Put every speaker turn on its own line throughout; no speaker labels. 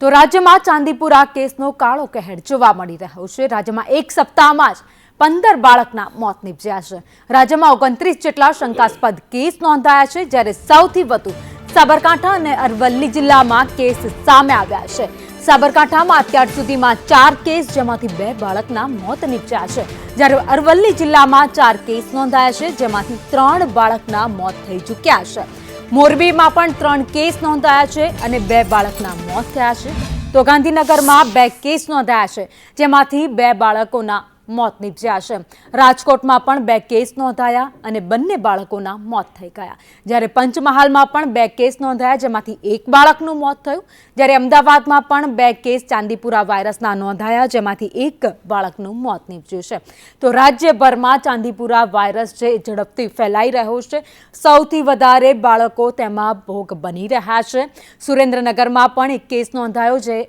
તો રાજ્યમાં ચાંદીપુરા કેસનો કાળો કહેર જોવા મળી રહ્યો છે. રાજ્યમાં એક સપ્તાહમાં જ પંદર બાળકના મોત નીપજ્યા છે. રાજ્યમાં ઓગણત્રીસ જેટલા શંકાસ્પદ કેસ નોંધાયા છે, જ્યારે સૌથી વધુ સાબરકાંઠા અને અરવલ્લી જિલ્લામાં કેસ સામે આવ્યા છે. સાબરકાંઠામાં અત્યાર સુધીમાં ચાર કેસ, જેમાંથી બે બાળકના મોત નીપજ્યા છે. જ્યારે અરવલ્લી જિલ્લામાં ચાર કેસ નોંધાયા છે, જેમાંથી ત્રણ બાળકના મોત થઈ ચૂક્યા છે. મોરબીમાં પણ ત્રણ કેસ નોંધાયા છે અને બે બાળકના મોત થયા છે. તો ગાંધીનગરમાં બે કેસ નોંધાયા છે. જેમાંથી બે બાળકોના મોત નીપજ્યા છે. રાજકોટમાં પણ બે કેસ નોંધાયા અને બંને બાળકોના મોત થઈ ગયા. જ્યારે પંચમહાલમાં પણ બે કેસ નોંધાયા, જેમાંથી એક બાળકનું મોત થયું. જ્યારે અમદાવાદમાં પણ બે કેસ ચાંદીપુરા વાયરસના નોંધાયા, જેમાંથી એક બાળકનું મોત નીપજ્યું છે. તો રાજ્યભરમાં ચાંદીપુરા વાયરસ એ ઝડપથી ફેલાઈ રહ્યો છે. સૌથી વધારે બાળકો તેમાં ભોગ બની રહ્યા છે. સુરેન્દ્રનગરમાં પણ એક કેસ નોંધાયો, જે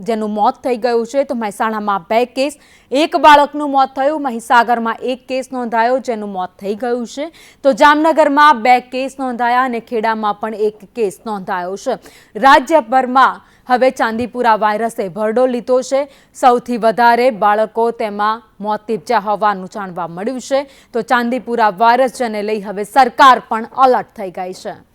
જેનું મોત થઈ ગયું છે તો મહેસાણામાં બે કેસ, એક બાળકનું મોત થયું, મહીસાગરમાં એક કેસ નોંધાયો જેનું મોત થઈ ગયું છે. તો જામનગરમાં બે કેસ નોંધાયા અને ખેડામાં પણ એક કેસ નોંધાયો છે. રાજ્યભરમાં હવે ચાંદીપુરા વાયરસે ભરડો લીધો છે. સૌથી વધારે બાળકો તેમાં મોત નીપજ્યા હોવાનું જાણવા મળ્યું છે. તો ચાંદીપુરા વાયરસ જેને લઈ હવે સરકાર પણ અલર્ટ થઈ ગઈ છે.